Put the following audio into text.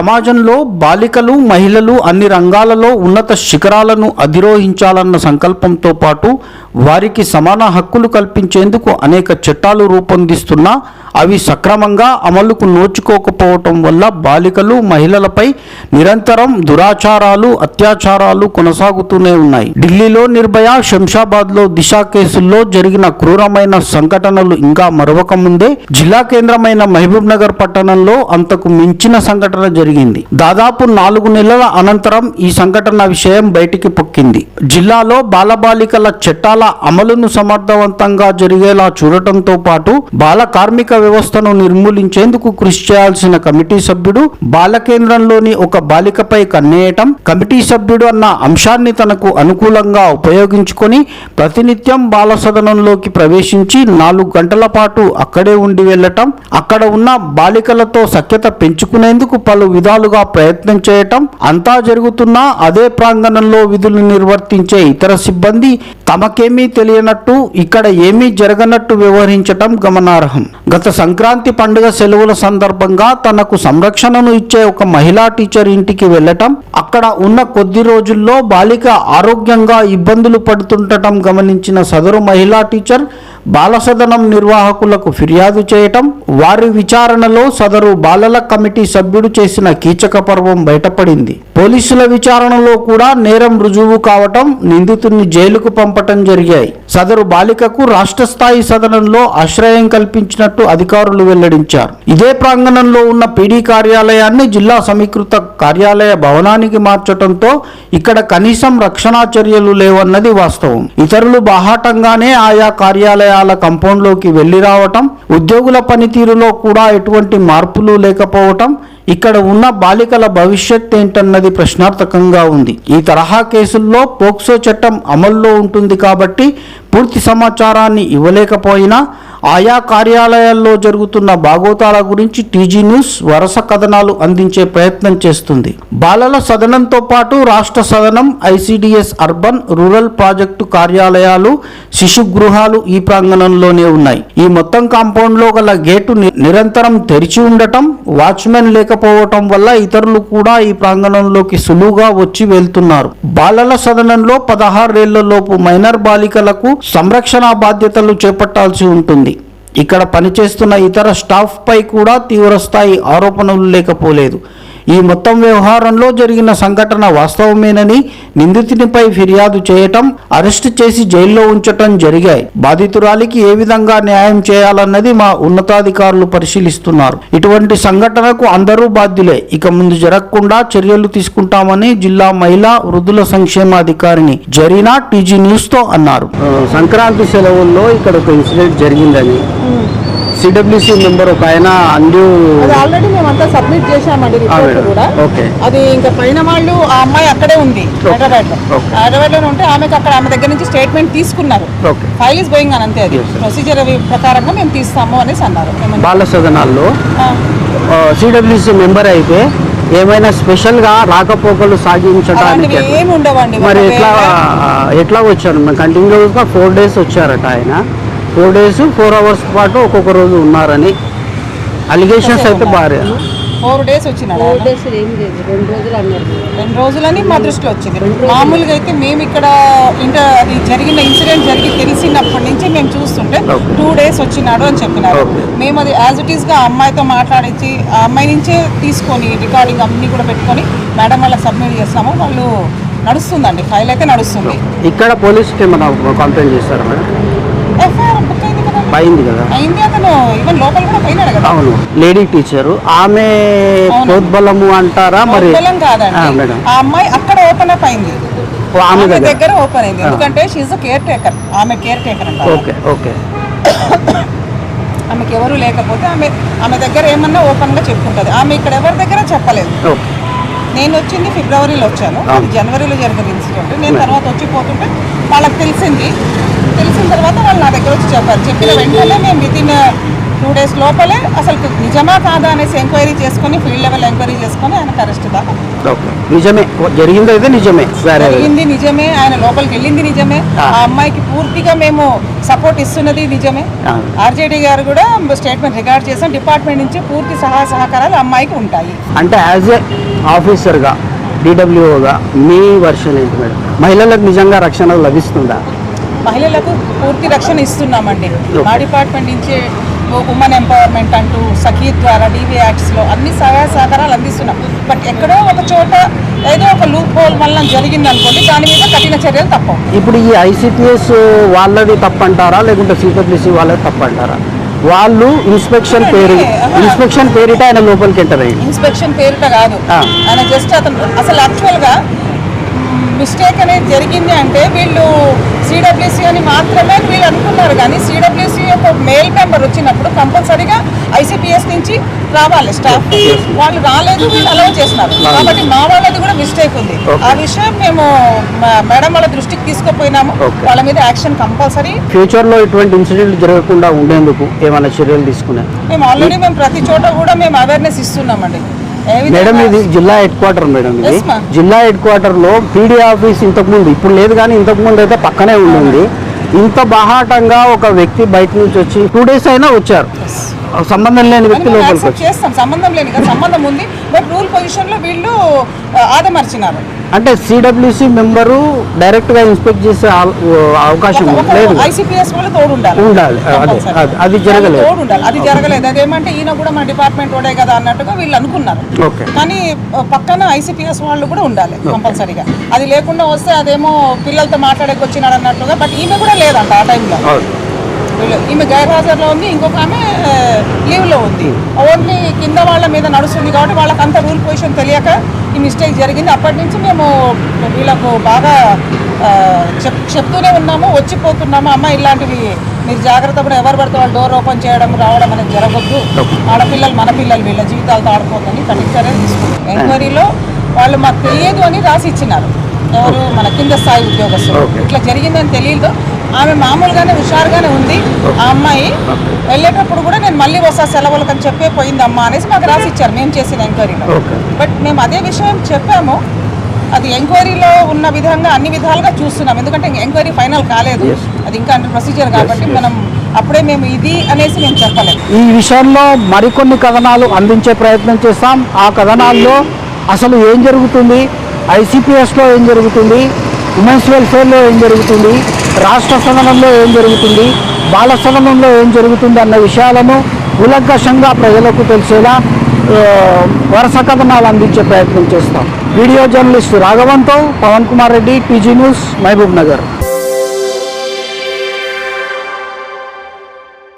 సమాజంలో బాలికలు మహిళలు అన్ని రంగాలలో ఉన్నత శిఖరాలను అధిరోహించాలన్న సంకల్పంతో పాటు వారికి సమాన హక్కులు కల్పించేందుకు అనేక చట్టాలు రూపొందిస్తున్నా అవి సక్రమంగా అమలుకు నోచుకోకపోవటం వల్ల బాలికలు మహిళలపై నిరంతరం దురాచారాలు అత్యాచారాలు కొనసాగుతూనే ఉన్నాయి. ఢిల్లీలో నిర్భయ శంషాబాద్లో దిశ కేసుల్లో జరిగిన క్రూరమైన సంఘటనలు ఇంకా మరవక ముందే. జిల్లా కేంద్రమైన మహబూబ్ నగర్ పట్టణంలో అంతకు మించిన సంఘటన జరిగింది. దాదాపు నాలుగు నెలల అనంతరం ఈ సంఘటన విషయం బయటికి పొక్కింది. జిల్లాలో బాలబాలికల చట్టాల అమలును సమర్థవంతంగా జరిగేలా చూడటంతో పాటు బాల కార్మిక వ్యవస్థను నిర్మూలించేందుకు కృషి చేయాల్సిన కమిటీ సభ్యుడు బాలకేంద్రంలోని ఒక బాలికపై కన్నేయటం కమిటీ సభ్యుడు అన్న అంశాన్ని తనకు అనుకూలంగా ఉపయోగించుకొని ప్రతినిత్యం బాల సదనంలోకి ప్రవేశించి నాలుగు గంటల పాటు అక్కడే ఉండి వెళ్ళటం అక్కడ ఉన్న బాలికలతో సఖ్యత పెంచుకునేందుకు పలు విధాలుగా ప్రయత్నం చేయటం అంతా జరుగుతున్నా అదే ప్రాంగణంలో విధులు నిర్వర్తించే ఇతర సిబ్బంది తమకేమీ తెలియనట్టు ఇక్కడ ఏమీ జరగనట్టు వ్యవహరించటం గమనార్హం. గత సంక్రాంతి పండుగ సెలవుల సందర్భంగా తనకు సంరక్షణను ఇచ్చే ఒక మహిళా టీచర్ ఇంటికి వెళ్ళటం అక్కడ ఉన్న కొద్ది రోజుల్లో బాలిక ఆరోగ్యంగా ఇబ్బందులు పడుతుండటం గమనించిన సదరు మహిళా టీచర్ బాలసదనం నిర్వాహకులకు ఫిర్యాదు చేయటం వారి విచారణలో సదరు బాలల కమిటీ సభ్యుడు చేసిన కీచక పర్వం బయటపడింది. పోలీసుల విచారణలో కూడా నేరం రుజువు కావటం నిందితుడిని జైలుకు పంప పంపటం జరిగాయి. సదరు బాలికకు రాష్ట్ర స్థాయి సదనంలో ఆశ్రయం కల్పించినట్టు అధికారులు వెల్లడించారు. ఇదే ప్రాంగణంలో ఉన్న పీడీ కార్యాలయాన్ని జిల్లా సమీకృత కార్యాలయ భవనానికి మార్చటంతో ఇక్కడ కనీసం రక్షణా చర్యలు లేవన్నది వాస్తవం. ఇతరులు బాహాటంగానే ఆయా కార్యాలయాల కంపౌండ్లోకి వెళ్ళి రావటం ఉద్యోగుల పనితీరులో కూడా ఎటువంటి మార్పులు లేకపోవటం ఇక్కడ ఉన్న బాలికల భవిష్యత్ ఏంటన్నది ప్రశ్నార్థకంగా ఉంది. ఈ తరహా కేసుల్లో పోక్సో చట్టం అమల్లో ఉంటుంది కాబట్టి పూర్తి సమాచారాన్ని ఇవ్వలేకపోయినా ఆయా కార్యాలయాల్లో జరుగుతున్న భాగోతాల గురించి టీజీ న్యూస్ వరుస కథనాలు అందించే ప్రయత్నం చేస్తుంది. బాలల సదనంతో పాటు రాష్ట్ర సదనం ఐసిడిఎస్ అర్బన్ రూరల్ ప్రాజెక్టు కార్యాలయాలు శిశు గృహాలు ఈ ప్రాంగణంలోనే ఉన్నాయి. ఈ మొత్తం కాంపౌండ్లో గల గేటు ని- నిరంతరం తెరిచి ఉండటం వాచ్మెన్ లేకపోవటం వల్ల ఇతరులు కూడా ఈ ప్రాంగణంలోకి సులువుగా వచ్చి వెళ్తున్నారు. బాలల సదనంలో పదహారేళ్ళ లోపు మైనర్ బాలికలకు సంరక్షణ బాధ్యతలు చేపట్టాల్సి ఉంటుంది. ఇక్కడ పనిచేస్తున్న ఇతర స్టాఫ్పై కూడా తీవ్రస్థాయి ఆరోపణలు లేకపోలేదు. ఈ మొత్తం వ్యవహారంలో జరిగిన సంఘటన వాస్తవమేనని నిందితునిపై ఫిర్యాదు చేయటం అరెస్ట్ చేసి జైల్లో ఉంచటం జరిగాయి. బాధితురాలికి ఏ విధంగా న్యాయం చేయాలన్నది మా ఉన్నతాధికారులు పరిశీలిస్తున్నారు. ఇటువంటి సంఘటనకు అందరూ బాధ్యులే. ఇక ముందు జరగకుండా చర్యలు తీసుకుంటామని జిల్లా మహిళా వృద్ధుల సంక్షేమాధికారిని జరీనా టీజీ న్యూస్తో అన్నారు సంక్రాంతి సెలవుల్లో ఇక్కడ ఒక ఇన్సిడెంట్ జరిగిందని. సిడబ్ల్యూసి మెంబర్ ఒక ఆయన అందు అది ఆల్రెడీ మేమంతా సబ్మిట్ చేశామండి రిపోర్ట్. కూడా. ఓకే. అది ఇంకా పైన వాళ్ళు ఆ అమ్మాయి అక్కడే ఉంది హైదరాబాద్లో. హైదరాబాద్లో ఉంటే ఆమెకు అక్కడ ఆమె దగ్గర నుంచి స్టేట్మెంట్ తీసుకున్నారు. ఫైల్ ఇస్ గోయింగ్ అని అంతే అది. ప్రొసీజర్ ప్రకారంగా మేము తీస్తాము అనేసి అన్నారు. బాల సదనాల్లో సిడబ్ల్యూసి మెంబర్ అయితే ఏమైనా స్పెషల్గా రాకపోకలు సాగించడానికి అలాంటివి ఏమి ఉండవండి. మరి ఎట్లా ఎట్లా వచ్చారు? మరి కంటిన్యూస్గా ఫోర్ డేస్ వచ్చారట ఆయన. ఫోర్ డేస్ ఫోర్ అవర్స్ పాటు ఒక్కొక్క రోజు ఉన్నారని అలిగేషన్స్ అయితే భారీ ఫోర్ డేస్ వచ్చినాడు? ఆయన. రెండు రోజులని మా దృష్టిలో వచ్చింది. మామూలుగా అయితే మేము ఇక్కడ ఇంటర్ అది జరిగిన ఇన్సిడెంట్ జరిగి తెలిసినప్పటి నుంచి మేము చూస్తుంటే. టూ డేస్ వచ్చినాడు అని చెప్పినారు. మేము అది యాజ్ ఇట్ ఈస్గా అమ్మాయితో మాట్లాడించి ఆ అమ్మాయి నుంచే తీసుకొని రికార్డింగ్ అన్ని కూడా పెట్టుకొని మేడం వాళ్ళకి సబ్మిట్ చేస్తాము. వాళ్ళు నడుస్తుందండి ఫైల్ అయితే నడుస్తుంది. ఇక్కడ పోలీస్కి ఏమైనా కంప్లైంట్ చేస్తారా మేడం? పోయినాడు కదా. అవును. Lady teacher. ఆమె. ప్రోద్బలము అంటారా? మరి మేడం. ఆ అమ్మాయి అక్కడ ఓపెన్ అప్ అయింది. ఆమె దగ్గర. ఓపెన్ అయింది. ఎందుకంటే షీఈ్ కేర్ టేకర్ ఆమె కేర్ టేకర్ ఓకే ఓకే. ఆమెకి ఎవరు లేకపోతే ఆమె ఆమె దగ్గర ఏమన్నా ఓపెన్గా చెప్పుకుంటది. ఆమె ఇక్కడ ఎవరి దగ్గర చెప్పలేదు. నేను వచ్చింది ఫిబ్రవరిలో వచ్చాను. అది జనవరిలో జరిగిన ఇన్సిడెంట్ నేను తర్వాత వచ్చి పోతుంటే వాళ్ళకి తెలిసింది తెలిసిన తర్వాత వాళ్ళు నా దగ్గర వచ్చి చెప్పారు. చెప్పిన వెంటనే మేము విత్ ఇన్ టూ డేస్ లోపలే అసలు నిజమా కాదా అనేసి ఎంక్వైరీ చేసుకొని ఫీల్డ్ లెవెల్ ఎంక్వైరీ చేసుకొని ఆయనకు అరెస్ట్ దాకా. నిజమే. జరిగింది అయితే నిజమే. జరిగింది నిజమే. ఆయన లోపలికి వెళ్ళింది నిజమే. ఆ. అమ్మాయికి పూర్తిగా మేము సపోర్ట్ ఇస్తున్నది నిజమే. ఆర్జేడీ గారు కూడా స్టేట్మెంట్ రికార్డ్ చేసాం డిపార్ట్మెంట్ నుంచి పూర్తి సహాయ సహకారాలు అమ్మాయికి ఉంటాయి. అంటే యాజ్ ఏ ఆఫీసర్గా డిడబ్ల్యూఓగా మీ వర్షన్ ఏంటి మేడం? మహిళలకు నిజంగా రక్షణ లభిస్తుందా? మహిళలకు పూర్తి రక్షణ ఇస్తున్నామండి. మా డిపార్ట్మెంట్ నుంచి ఉమెన్ ఎంపవర్మెంట్ అంటూ సఖీ ద్వారా డీవీ యాక్ట్స్లో అన్ని సహాయ సహకారాలు అందిస్తున్నాం. బట్ ఎక్కడో ఒక చోట ఏదో ఒక లూప్ హోల్ వల్ల జరిగింది అనుకోండి దాని మీద కఠిన చర్యలు తప్పవు. ఇప్పుడు ఈ ఐసిపిఎస్ వాళ్ళది తప్పంటారా? లేకుంటే సిడబ్ల్యూసి వాళ్ళది తప్పంటారా? వాళ్ళు ఇన్స్పెక్షన్ పేరు ఇన్స్పెక్షన్ పేరిట ఆయన లోపలికి ఎంటర్ అయ్యింది ఇన్స్పెక్షన్ పేరిట కాదు. ఆయన జస్ట్ అతను అసలు యాక్చువల్గా మిస్టేక్ అనేది జరిగింది అంటే వీళ్ళు సిడబ్ల్యూసి అని మాత్రమే వీళ్ళు అనుకున్నారు. కానీ సిడబ్ల్యూసి ఒక మేల్ మెంబర్ వచ్చినప్పుడు కంపల్సరీగా ఐసిపిఎస్ నుంచి రావాలి స్టాఫ్. వాళ్ళు రాలేదు వీళ్ళు అలౌ చేస్తున్నారు. కాబట్టి మా వాళ్ళది కూడా మిస్టేక్ ఉంది. ఆ విషయం మేము మేడం వాళ్ళ దృష్టికి తీసుకుపోయినాము. వాళ్ళ మీద యాక్షన్ కంపల్సరీ. ఫ్యూచర్లో ఇటువంటి ఇన్సిడెంట్ జరగకుండా ఉండేందుకు ఏమైనా చర్యలు తీసుకునే మేము ఆల్రెడీ మేము ప్రతి చోట కూడా మేము అవేర్నెస్ ఇస్తున్నామండి. మేడం ఇది జిల్లా హెడ్ క్వార్టర్ మేడం ఇది. జిల్లా హెడ్ క్వార్టర్లో పీడీ ఆఫీస్ ఇంతకు ముందు ఇప్పుడు లేదు కానీ ఇంతకు ముందు అయితే పక్కనే ఉండింది. ఇంత బాహాటంగా ఒక వ్యక్తి బయట నుంచి వచ్చి టూ డేస్ అయినా వచ్చారు. సంబంధం లేని వ్యక్తి లోపలికి చేస్తాం సంబంధం లేని కదా సంబంధం ఉంది. బట్ రూల్ పొజిషన్లో వీళ్ళు ఆదమర్చినారు. అంటే సిడబ్ల్యూసి మెంబరు డైరెక్ట్గా ఇన్స్పెక్ట్ చేసే అవకాశం లేదు. ఐసిపిఎస్ వాళ్ళు తోడు ఉండాలి. ఉండాలి అదే జరగలేదు. తోడు ఉండాలి అది జరగలేదు. అదేమంటే ఈయన కూడా మన డిపార్ట్మెంట్ వాడే కదా అన్నట్టుగా వీళ్ళు అనుకున్నారు. ఓకే. కానీ పక్కన ఐసిపిఎస్ వాళ్ళు కూడా ఉండాలి కంపల్సరీగా. అది లేకుండా వస్తే అదేమో పిల్లలతో మాట్లాడేకి వచ్చినాడు అన్నట్టుగా బట్ ఈమె కూడా లేదంట ఆ టైంలో. ఈమె గైర్హాజరులో ఉంది ఇంకొక ఆమె లీవ్లో ఉంది. ఓన్లీ కింద వాళ్ళ మీద నడుస్తుంది కాబట్టి వాళ్ళకి అంత రూల్ పొజిషన్ తెలియక ఈ మిస్టేక్ జరిగింది. అప్పటి నుంచి మేము వీళ్ళకు బాగా చెప్ చెప్తూనే ఉన్నాము వచ్చిపోతున్నాము. అమ్మ ఇలాంటివి మీరు జాగ్రత్త కూడా ఎవరు పడితే వాళ్ళు డోర్ ఓపెన్ చేయడం రావడం అనేది జరగద్దు. ఆడపిల్లలు మన పిల్లలు వీళ్ళ జీవితాలతో ఆడుకోవద్దని చర్యలు తీసుకున్నాం. ఎంక్వైరీలో వాళ్ళు మాకు తెలియదు అని రాసి ఇచ్చినారు. ఎవరు మన కింద స్థాయి ఉద్యోగస్తులు. ఇట్లా జరిగిందని తెలియదు. ఆమె మామూలుగానే హుషారుగానే ఉంది ఆ అమ్మాయి. వెళ్ళేటప్పుడు కూడా నేను మళ్ళీ వస్తా సెలవులకు అని చెప్పే పోయింది అమ్మ అనేసి మాకు రాసి ఇచ్చారు మేము చేసిన ఎంక్వైరీలో. బట్ మేము అదే విషయం చెప్పాము అది ఎంక్వైరీలో ఉన్న విధంగా అన్ని విధాలుగా చూస్తున్నాం. ఎందుకంటే ఎంక్వైరీ ఫైనల్ కాలేదు. అది ఇంకా అండర్ ప్రొసీజర్ కాబట్టి మనం అప్పుడే మేము ఇది అనేసి మేము చెప్పలేము ఈ విషయంలో మరికొన్ని కథనాలు అందించే ప్రయత్నం చేస్తాం. ఆ కథనాల్లో అసలు ఏం జరుగుతుంది? ఐసిపిఎస్లో ఏం జరుగుతుంది? ఉమెన్స్ వెల్ఫేర్లో ఏం జరుగుతుంది? రాష్ట్ర సదనంలో ఏం జరుగుతుంది? బాల సదనంలో ఏం జరుగుతుంది అన్న విషయాలను ఉలంకషంగా ప్రజలకు తెలిసేలా వరుస కథనాలు అందించే ప్రయత్నం చేస్తాం. వీడియో జర్నలిస్ట్ రాఘవంతో పవన్ కుమార్ రెడ్డి టీజీ న్యూస్ మహబూబ్ నగర్.